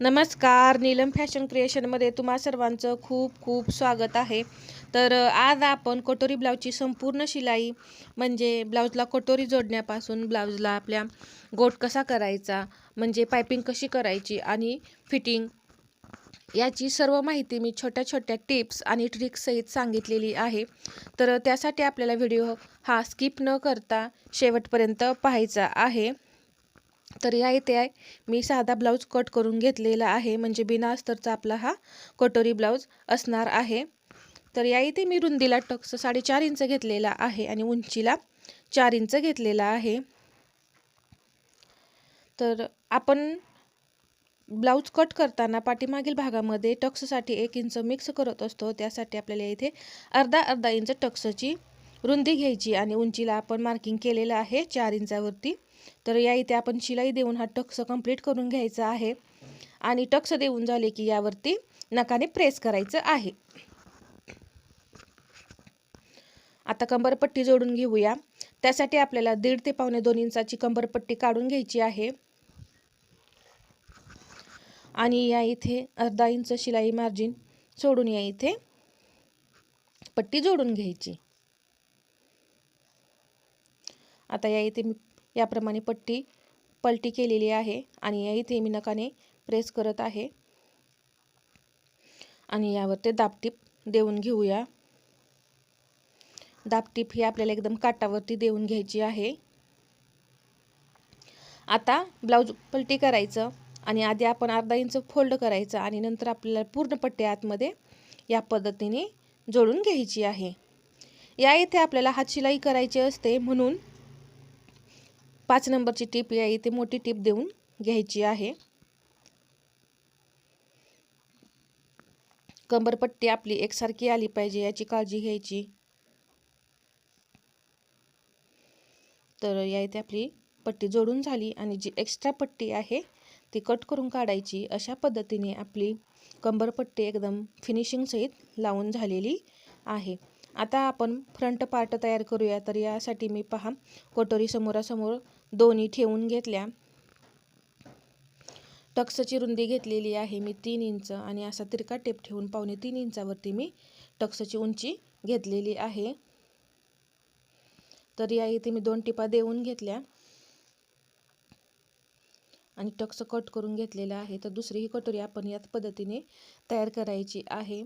नमस्कार नीलम फॅशन क्रिएशनमध्ये तुम्हा सर्वांचं खूप खूप स्वागत आहे. तर आज आपण कटोरी ब्लाऊजची संपूर्ण शिलाई म्हणजे ब्लाऊजला कटोरी जोडण्यापासून ब्लाऊजला आपल्या गोट कसा करायचा म्हणजे पायपिंग कशी करायची आणि फिटिंग याची सर्व माहिती मी छोट्या छोट्या टिप्स आणि ट्रिक्ससहित सांगितलेली आहे. तर त्यासाठी आपल्याला व्हिडिओ हा स्किप न करता शेवटपर्यंत पाहायचा आहे. तर या इथे आहे. मी साधा ब्लाऊज कट करून घेतलेला आहे. म्हणजे बिना अस्तरचा आपला हा कटोरी ब्लाऊज असणार आहे. तर या इथे मी रुंदीला टक्स साडेचार इंच घेतलेला आहे आणि उंचीला चार इंच घेतलेला आहे. तर आपण ब्लाऊज कट करताना पाठीमागील भागामध्ये टक्ससाठी एक इंच मिक्स करत असतो. त्यासाठी आपल्याला इथे अर्धा अर्धा इंच टक्सची रुंदी घ्यायची आणि उंचीला आपण मार्किंग केलेलं आहे चार इंचावरती. तर या इथे आपण शिलाई देऊन हा टक्स कंप्लीट करून घ्यायचा आहे. आणि टक्स देऊन झाले की यावरती नकाने प्रेस करायचं आहे. आता कंबरपट्टी जोडून घेऊया. त्यासाठी आपल्याला दीड ते पावणे दोन इंचाची कंबरपट्टी काढून घ्यायची आहे. आणि या इथे अर्धा इंच शिलाई मार्जिन सोडून या इथे पट्टी जोडून घ्यायची. आता या इथे मी याप्रमाणे पट्टी पलटी केलेली आहे आणि या इथे मी नकाने प्रेस करत आहे. आणि यावर ते दाबटीप देऊन घेऊया. दाबटीप ही आपल्याला एकदम काटावरती देऊन घ्यायची आहे. आता ब्लाऊज पलटी करायचं आणि आधी आपण अर्धा इंच फोल्ड करायचं आणि नंतर आपल्याला पूर्ण पट्टी आतमध्ये या पद्धतीने जोडून घ्यायची आहे. या इथे आपल्याला हात शिलाई करायची असते म्हणून पाच नंबरची टीप या इथे मोठी टीप देऊन घ्यायची आहे. कंबरपट्टी आपली एकसारखी आली पाहिजे याची काळजी घ्यायची. तर या इथे आपली पट्टी जोडून झाली आणि जी एक्स्ट्रा पट्टी आहे ती कट करून काढायची. अशा पद्धतीने आपली कंबरपट्टी एकदम फिनिशिंगसहित लावून झालेली आहे. आता आपण फ्रंट पार्ट तयार करूया. तर यासाठी मी पहा कटोरी समोरासमोर दोन्ही ठेवून घेतल्या. टक्सची रुंदी घेतलेली आहे मी तीन इंच आणि असा तिरका टेप ठेवून पावणे तीन इंचावरती मी टक्सची उंची घेतलेली आहे. तर या इथे मी दोन टिपा देऊन घेतल्या. आणि टक्स कट करून घेतलेला आहे. तर दुसरी ही कटोरी आपण याच पद्धतीने तयार करायची आहे.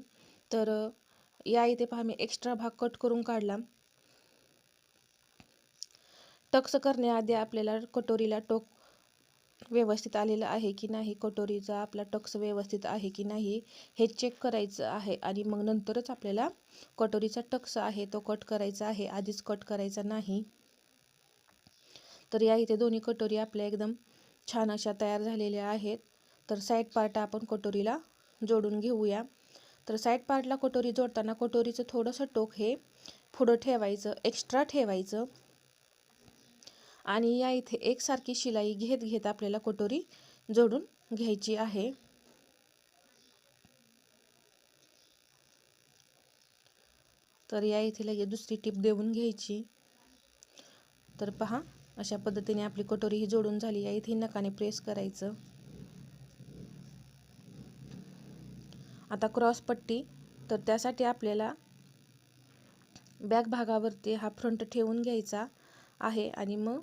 तर या इथे पहा मी एक्स्ट्रा भाग कट करून काढला. टक्स करण्याआधी आपल्याला कटोरीला टोक व्यवस्थित आलेलं आहे की नाही? कटोरीचा आपला टक्स व्यवस्थित आहे की नाही हे चेक करायचं आहे आणि मग नंतरच आपल्याला कटोरीचा टक्स आहे तो कट करायचा आहे. आधीच कट करायचा नाही. तर या इथे दोन्ही कटोरी आपल्या एकदम छान अशा तयार झालेल्या आहेत. तर साईड पार्ट आपण कटोरीला जोडून घेऊया. तर साईड पार्टला कटोरी जोडताना कटोरीचं थोडंसं टोक हे पुढं ठेवायचं एक्स्ट्रा ठेवायचं. आणि या इथे एकसारखी शिलाई घेत घेत आपल्याला कटोरी जोडून घ्यायची आहे. तर या इथे लगेच दुसरी टीप देऊन घ्यायची. तर पहा अशा पद्धतीने आपली कटोरी ही जोडून झाली. या इथे नकाने प्रेस करायचं. आता क्रॉस पट्टी तर त्यासाठी आपल्याला बॅक भागावरती हा फ्रंट ठेवून घ्यायचा आहे आणि मग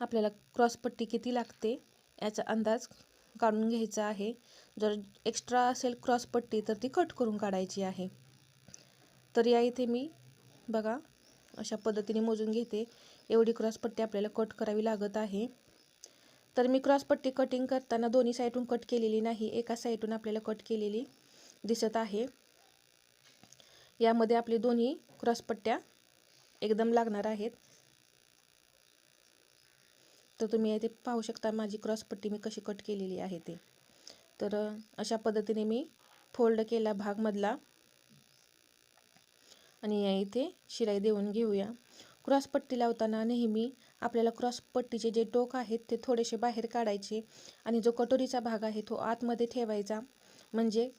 आपल्याला क्रॉस पट्टी किती लागते याचा अंदाज काढून घ्यायचा आहे. जर एक्स्ट्रा असेल क्रॉस पट्टी तर ती कट करून काढायची आहे. तर या इथे मी बघा अशा पद्धतीने मोजून घेते. एवढी क्रॉस पट्टी आपल्याला कट करावी लागत आहे. तर मी क्रॉस पट्टी कटिंग करताना दोन्ही साईडून कट केलेली नाही एका साईडून आपल्याला कट केलेली दिसत आहे. यामध्ये आपली दोन्ही क्रॉस पट्ट्या एकदम लागणार आहेत. तर तुम्ही इथे पाहू शकता माझी क्रॉस पट्टी मी कशी कट केलेली आहे ते. तर अशा पद्धतीने मी फोल्ड केला भागमधला. आणि या इथे शिलाई देऊन घेऊया. क्रॉस पट्टी लावताना नेहमी आपल्याला क्रॉस पट्टीचे जे टोक आहेत ते थोडेसे बाहेर काढायचे. आणि जो कटोरीचा भाग आहे तो आतमध्ये ठेवायचा. म्हणजे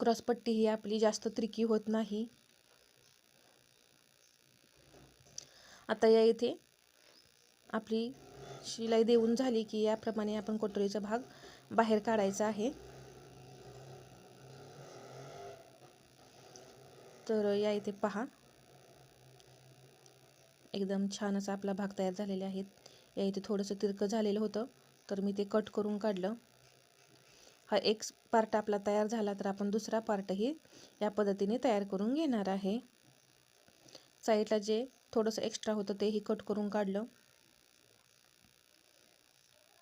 क्रॉस पट्टी ही आपली जास्त त्रिकी होत नाही. आता या इथे आपली शिलाई देऊन झाली की याप्रमाणे आपण कटोरीचा भाग बाहेर काढायचा आहे. तर या इथे पहा. एकदम छान असा आपला भाग तयार झालेला आहेत. या इथे थोडंसं तिरकं झालेलं होतं तर मी ते कट करून काढलं. हा एक पार्ट आपला तयार झाला तर आपण दुसरा पार्टही या पद्धतीने तयार करून घेणार आहे. साईडला जे थोडंसं एक्स्ट्रा होतं तेही कट करून काढलं.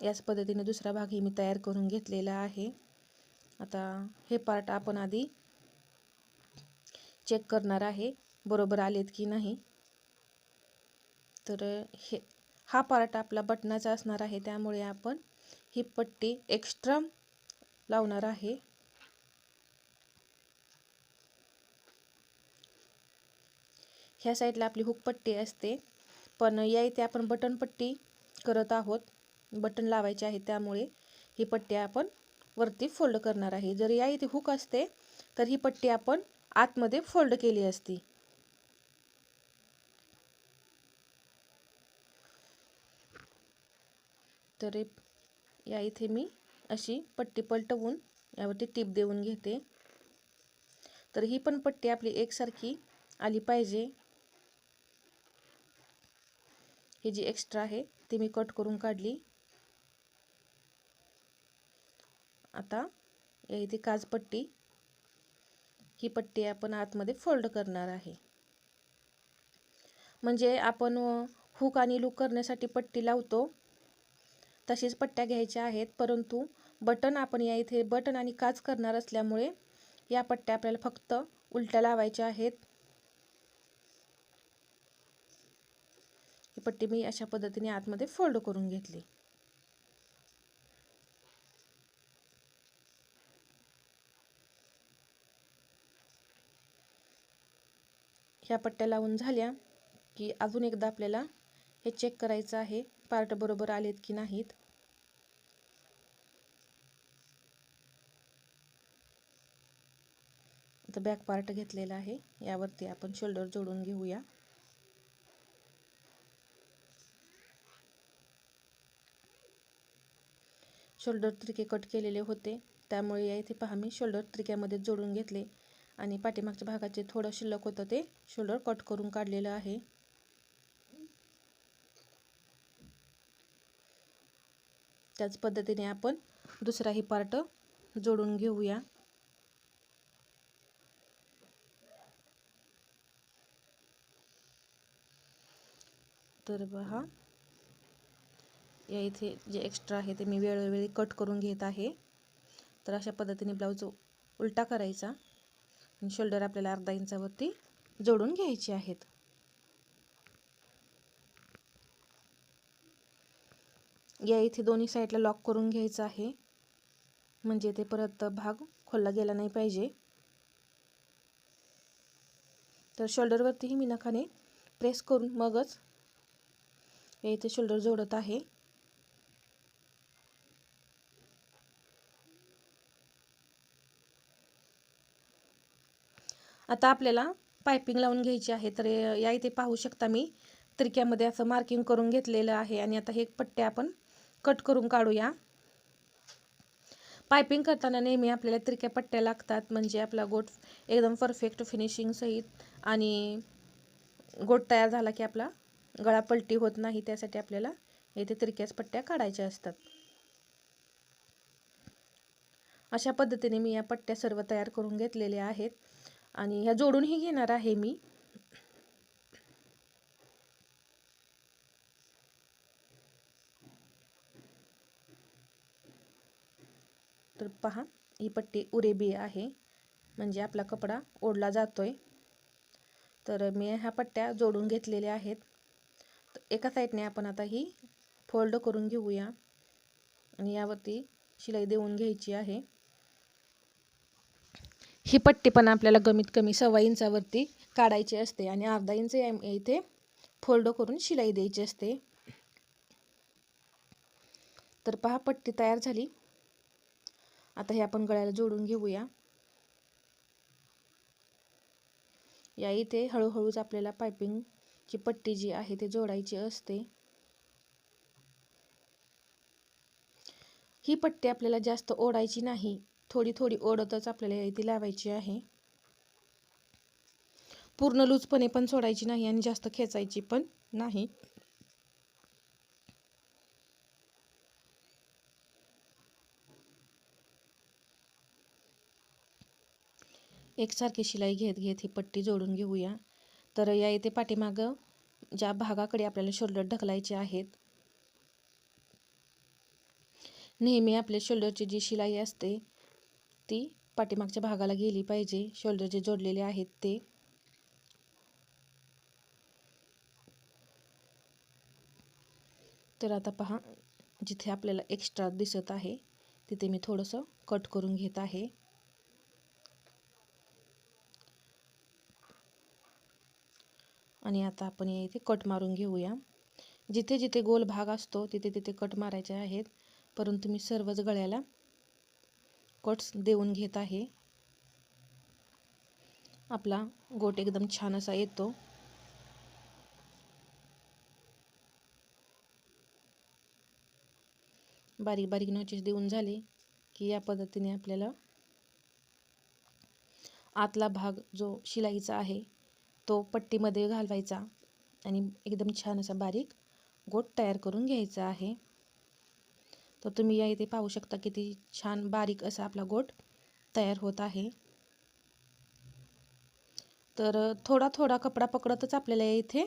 याच पद्धतीने दुसरा भागही मी तयार करून घेतलेला आहे. आता हे पार्ट आपण आधी चेक करणार आहे बरोबर आलेत की नाही. तर हे हा पार्ट आपला बटनाचा असणार आहे त्यामुळे आपण ही पट्टी एक्स्ट्रा लावणार आहे. ह्या साईडला आपली हुक पट्टी असते पण या इथे आपण बटन पट्टी करत आहोत. बटन लावायचे आहे त्यामुळे ही पट्टी आपण वरती फोल्ड करणार आहे. जर या इथे हुक असते तर ही पट्टी आपण आतमध्ये फोल्ड केली असती. तर या इथे मी अशी पट्टी पलटवून यावरती टीप देऊन घेते. तर ही पण पट्टी आपली एकसारखी आली पाहिजे. ही जी एक्स्ट्रा आहे ती मी कट करून काढली. आता. या इथे काजपट्टी. ही पट्टी आपण आतमध्ये फोल्ड करणार आहे. म्हणजे आपण हुक आणि लूक करण्यासाठी पट्टी लावतो. तशीच पट्ट्या घ्यायच्या आहेत परंतु बटन आपण या इथे बटन आणि काच करणार असल्यामुळे या पट्ट्या आपल्याला फक्त उलट्या लावायच्या आहेत. ही पट्टी मी अशा पद्धतीने आतमध्ये फोल्ड करून घेतली. ह्या पट्ट्या लावून झाल्या की अजून एकदा आपल्याला हे चेक करायचं आहे पार्ट बरोबर आलेत की नाहीत. आता बॅक पार्ट घेतलेला आहे यावरती आपण शोल्डर जोडून घेऊया. शोल्डर त्रिके कट केलेले होते त्यामुळे या इथे पहा मी शोल्डर त्रिक्यामध्ये जोडून घेतले. आणि पाठीमागच्या भागाचे थोडं शिल्लक होतं ते शोल्डर कट करून काढलेलं आहे. त्याच पद्धतीने आपण दुसराही पार्ट जोडून घेऊया. तर पहा या इथे जे एक्स्ट्रा आहे ते मी वेळोवेळी कट करून घेत आहे. तर अशा पद्धतीने ब्लाऊज उलटा करायचा. आणि शोल्डर आपल्याला अर्धा इंचावरती जोडून घ्यायचे आहेत. या इथे दोन्ही साईडला लॉक करून घ्यायचं आहे. म्हणजे ते परत भाग खोलला गेला नाही पाहिजे. तर शोल्डरवरतीही मी नखाने प्रेस करून मगच या इथे शोल्डर जोडत आहे. आता आपल्याला पायपिंग लावून घ्यायची आहे. तर या इथे पाहू शकता मी. त्रिक्यामध्ये असं मार्किंग करून घेतलेलं आहे आणि आता हे पट्टे आपण कट करून काढूया. पायपिंग करताना नेहमी आपल्याला त्रिक्या पट्ट्या लागतात. म्हणजे आपला गोट एकदम परफेक्ट फिनिशिंग सहित आणि गोट तयार झाला की आपला गळा पलटी होत नाही. त्यासाठी आपल्याला इथे तिरक्याच पट्ट्या काढायच्या असतात. अशा पद्धतीने मी या पट्ट्या सर्व तयार करून घेतलेल्या आहेत. आणि ह्या जोडूनही घेणार आहे मी. तर पहा ही पट्टी उरेबी आहे. म्हणजे आपला कपडा ओढला जातोय. तर मी ह्या पट्ट्या जोडून घेतलेल्या आहेत. एका साईडने आपण आता ही फोल्ड करून घेऊया. आणि यावरती शिलाई देऊन घ्यायची आहे. ही पट्टी पण आपल्याला कमीत कमी सव्वा इंचावरती काढायची असते आणि अर्धा इंच इथे फोल्ड करून शिलाई द्यायची असते. तर पहा पट्टी तयार झाली. आता हे आपण गळ्याला जोडून घेऊया. या इथे हळूहळूच आपल्याला पायपिंगची पट्टी जी आहे ती जोडायची असते. ही पट्टी आपल्याला जास्त ओढायची नाही. थोडी थोडी ओढतच आपल्याला ती लावायची आहे. पूर्ण लूजपणे पण सोडायची नाही आणि जास्त खेचायची पण नाही. एकसारखी शिलाई घेत घेत ही पट्टी जोडून घेऊया. तर या इथे पाठीमागं ज्या भागाकडे आपल्याला शोल्डर ढकलायचे आहेत नेहमी आपल्या शोल्डरची जी शिलाई असते ती पाठीमागच्या भागाला गेली पाहिजे. शोल्डर जे जोडलेले आहेत ते. तर आता पहा जिथे आपल्याला एक्स्ट्रा दिसत आहे तिथे मी थोडंसं कट करून घेत आहे. आणि आता आपण या इथे कट मारून घेऊया. जिथे जिथे गोल भाग असतो तिथे तिथे कट मारायचे आहेत. परंतु मी सर्वच गळ्याला कट्स देऊन घेत आहे. आपला गोट एकदम छान असा येतो. बारीक बारीक नॉचेस देऊन झाले की या पद्धतीने आपल्याला आतला भाग जो शिलाईचा आहे तो पट्टीमध्ये घालवायचा आणि एकदम छान असा बारीक गोट तयार करून घ्यायचा आहे. तर तुम्ही या इथे पाहू शकता किती छान बारीक असा आपला गोट तयार होत आहे. तर थोडा थोडा कपडा पकडतच आपल्याला या इथे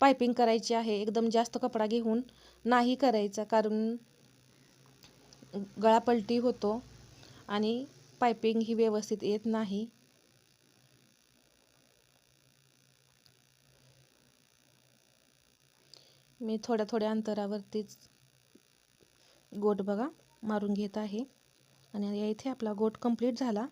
पायपिंग करायची आहे. एकदम जास्त कपडा घेऊन नाही करायचा कारण गळापलटी होतो आणि पायपिंग ही व्यवस्थित येत नाही. मी थोड्या थोड्या अंतरावरतीच गोट बघा मारून घेत आहे. आणि या इथे आपला गोट कंप्लीट झाला.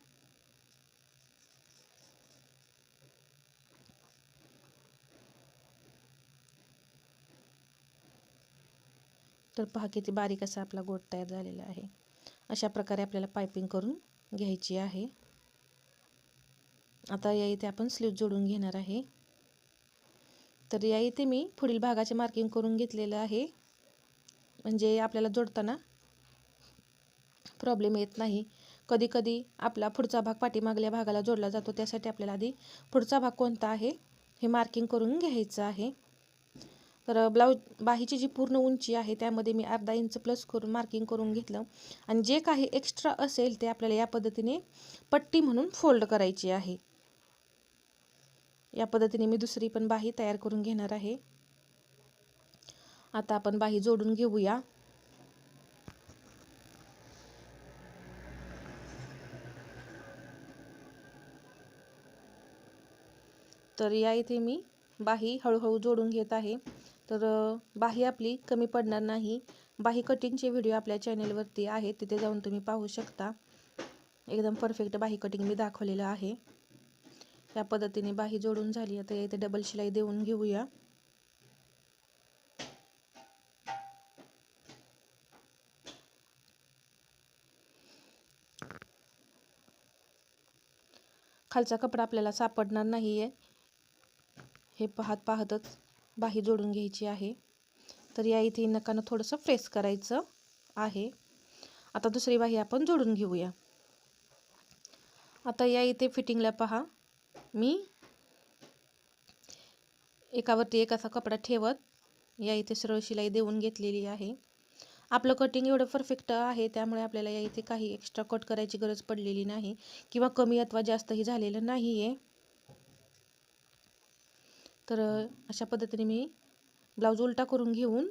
तर पहा किती बारीक असा आपला गोट तयार झालेला आहे. अशा प्रकारे आपल्याला पायपिंग करून घ्यायची आहे. आता या इथे आपण स्लीव जोडून घेणार आहे. तर या इथे मी पुढील भागाचे मार्किंग करून घेतलेलं आहे. म्हणजे आपल्याला जोडताना प्रॉब्लेम येत नाही. कधी कधी आपला पुढचा भाग पाठीमागल्या भागाला जोडला जातो. त्यासाठी आपल्याला आधी पुढचा भाग कोणता आहे हे मार्किंग करून घ्यायचं आहे. तर ब्लाऊज बाहीची जी पूर्ण उंची आहे त्यामध्ये मी अर्धा इंच प्लस करून मार्किंग करून घेतलं. आणि जे काही एक्स्ट्रा असेल ते आपल्याला या पद्धतीने पट्टी म्हणून फोल्ड करायची आहे. या पद्धतीने मी दुसरी पण बाही तयार करून घेणार आहे. आता आपण बाही जोडून घेऊया. तर या इथे मी बाही हळूहळू जोडून घेत आहे. तर बाही आपली कमी पडणार नाही. बाही कटिंगचे व्हिडिओ आपल्या चॅनेलवरती आहेत. तिथे जाऊन तुम्ही पाहू शकता. एकदम परफेक्ट बाही कटिंग मी दाखवलेलं आहे. या पद्धतीने बाही जोडून झाली. आता इथे डबल शिलाई देऊन घेऊया. खालचा कपडा आपल्याला सापडणार नाही आहे हे पाहत पाहतच बाही जोडून घ्यायची आहे. तर या इथे नकानं थोडंसं फ्रेस करायचं आहे. आता दुसरी बाही आपण जोडून घेऊया. आता या इथे फिटिंगला पहा. मी एकावरती एक असा कपडा ठेवत या इथे सरळ शिलाई देऊन घेतलेली आहे. आपलं कटिंग एवढं परफेक्ट आहे त्यामुळे आपल्याला या इथे काही एक्स्ट्रा कट करायची गरज पडलेली नाही किंवा कमी अथवा जास्तही झालेलं नाही आहे तर अशा पद्धतीने मी ब्लाऊज उलटा करून घेऊन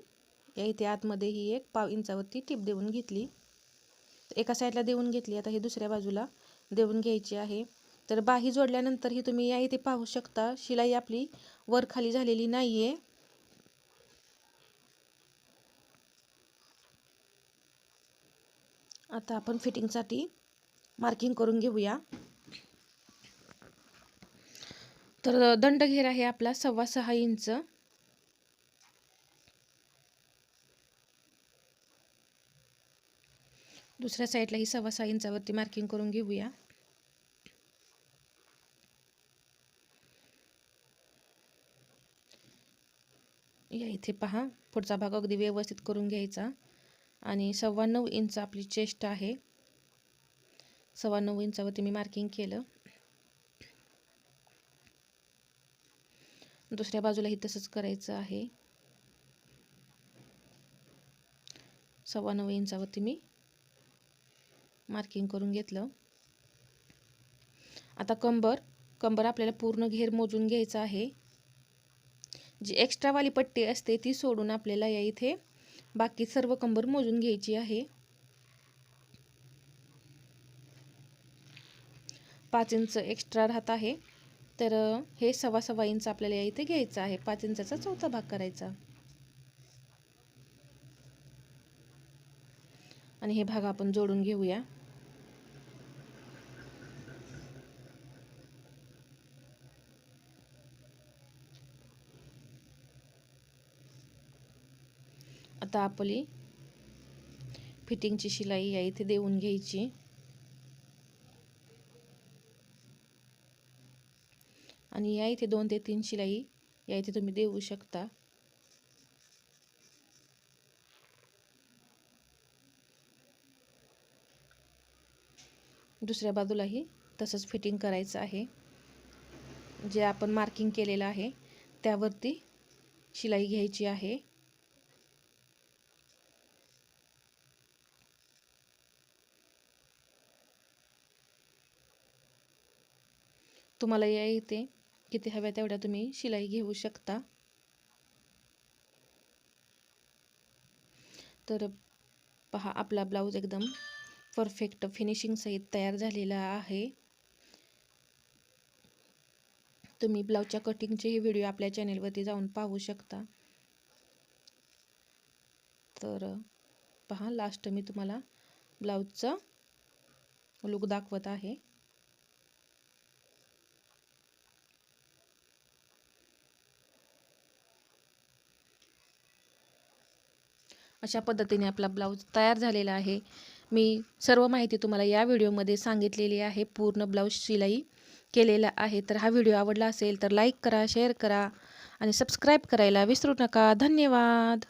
या इथे आतमध्ये ही एक पाव इंचावरती टीप देऊन घेतली. एका साईडला देऊन घेतली आता ही दुसऱ्या बाजूला देऊन घ्यायची आहे. तर बाही जोडल्यानंतर ही तुम्ही या इथे पाहू शकता शिलाई आपली वर खाली झालेली नाही आहे आता आपण फिटिंगसाठी मार्किंग करून घेऊया. तर दंड घेर आहे आपला सव्वा सहा इंच. दुसऱ्या साईडलाही सव्वा सहा इंचावरती मार्किंग करून घेऊया. या इथे पहा पुढचा भाग अगदी व्यवस्थित करून घ्यायचा. आणि सव्वा नऊ इंच आपली चेस्ट आहे. सव्वा नऊ इंचावरती मी मार्किंग केलं. दुसऱ्या बाजूलाही तसंच करायचं आहे. सव्वा नऊ इंचावरती मी मार्किंग करून घेतलं. आता कंबर कंबर आपल्याला पूर्ण घेर मोजून घ्यायचा आहे. जी एक्स्ट्रावाली पट्टी असते ती सोडून आपल्याला या इथे बाकी सर्व कंबर मोजून घ्यायची आहे. पाच इंच एक्स्ट्रा राहत आहे. तर हे सव्वा सव्वा इंच आपल्याला या इथे घ्यायचं आहे. पाच इंचाचा चौथा भाग करायचा. आणि हे भाग आपण जोडून घेऊया. आता आपली फिटिंगची शिलाई या इथे देऊन घ्यायची. आणि या इथे दोन ते तीन शिलाई या इथे तुम्ही देऊ शकता. दुसऱ्या बाजूलाही तसंच फिटिंग करायचं आहे. जे आपण मार्किंग केलेलं आहे त्यावरती शिलाई घ्यायची आहे. तुम्हाला या इथे किती हव्या तेवढ्या तुम्ही शिलाई घेऊ शकता. तर पहा आपला ब्लाऊज एकदम परफेक्ट फिनिशिंगसहित तयार झालेला आहे. तुम्ही ब्लाऊजच्या कटिंगचेही व्हिडिओ आपल्या चॅनेलवरती जाऊन पाहू शकता. तर पहा लास्ट मी तुम्हाला ब्लाऊजचा लुक दाखवत आहे. अशा पद्धतीने आपला ब्लाऊज तयार झालेला आहे. मी सर्व माहिती तुम्हाला या व्हिडिओमध्ये सांगितलेली आहे. पूर्ण ब्लाऊज शिलाई केलेला आहे. तर हा व्हिडिओ आवडला असेल तर लाईक करा शेअर करा आणि सबस्क्राईब करायला विसरू नका. धन्यवाद.